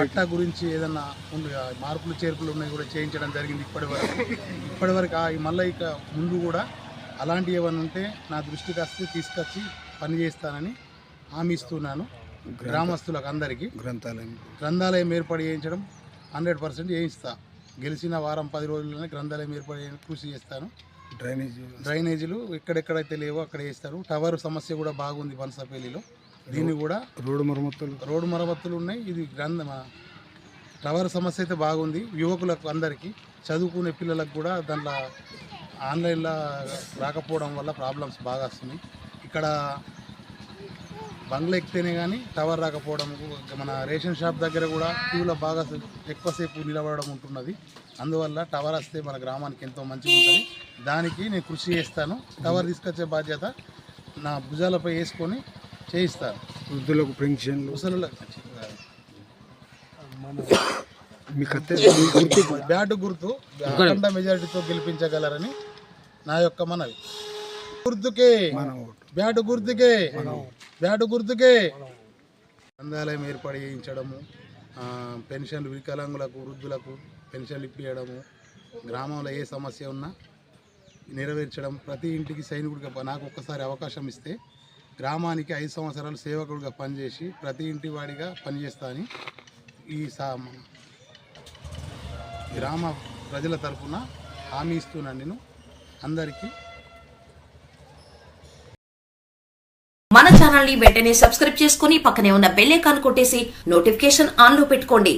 పట్టా గురించి ఏదన్నా మార్పులు చేర్పులు ఉన్నాయి కూడా చేయించడం జరిగింది ఇప్పటి వరకు. ఇప్పటి వరకు ఆ మళ్ళీ ఇక ముందు కూడా అలాంటివి ఏమైనా ఉంటే నా దృష్టికి వస్తే తీసుకొచ్చి పని చేస్తానని హామీ ఇస్తున్నాను గ్రామస్తులకు అందరికీ. గ్రంథాలయం. గ్రంథాలయం ఏర్పాటు చేయించడం హండ్రెడ్ పర్సెంట్ చేయిస్తా. గెలిచిన వారం పది రోజుల్లోనే గ్రంథాలయం ఏర్పాటు చేయడానికి కృషి చేస్తాను. డ్రైనేజ్ డ్రైనేజీలు ఎక్కడెక్కడైతే లేవో అక్కడ వేస్తారు టవర్ సమస్య కూడా బాగుంది బన్సపల్లిలో. దీన్ని కూడా రోడ్డు మరమ్మతులు. రోడ్డు మరమ్మతులు ఉన్నాయి. ఇది గ్రంథ టవర్ సమస్య అయితే బాగుంది. యువకులకు అందరికీ చదువుకునే పిల్లలకు కూడా దాంట్లో ఆన్లైన్లో రాకపోవడం వల్ల ప్రాబ్లమ్స్ బాగా వస్తున్నాయి. ఇక్కడ బంగ్లా ఎక్కితేనే కానీ టవర్ రాకపోవడం మన రేషన్ షాప్ దగ్గర కూడా క్యూలో బాగా ఎక్కువసేపు నిలబడడం ఉంటున్నది. అందువల్ల టవర్ వస్తే మన గ్రామానికి ఎంతో మంచిగా ఉంటుంది. దానికి నేను కృషి చేస్తాను. టవర్ తీసుకొచ్చే బాధ్యత నా భుజాలపై వేసుకొని చేయిస్తాను వృద్ధులకు పెన్షన్లు. ముసలు మీకు అత్తే మీ గుర్తు. బ్యాట్ గుర్తు. అఖండ మెజారిటీతో గెలిపించగలరని నా యొక్క మనవి. గుర్తుకే. బ్యాట్ గుర్తుకే. బ్యాట్ గుర్తుకే. గ్రంథాలయం ఏర్పాటు చేయించడము ఆ, పెన్షన్లు వికలాంగులకు వృద్ధులకు పెన్షన్లు ఇప్పించడము గ్రామంలో ఏ సమస్య ఉన్నా నెరవేర్చడం ప్రతి ఇంటికి సైనికుడిగా ప- నాకు ఒక్కసారి అవకాశం ఇస్తే గ్రామానికి ఐదు సంవత్సరాలు సేవకుడిగా పనిచేసి ప్రతి ఇంటి వాడిగా పనిచేస్తా ఈ సా గ్రామ ప్రజల తరఫున హామీ ఇస్తున్నాను నేను. అందరికీ మన ఛానల్ని వెంటనే సబ్స్క్రైబ్ చేసుకుని పక్కనే ఉన్న బెల్ ఐకాన్ కొట్టేసి నోటిఫికేషన్ ఆన్లో పెట్టుకోండి.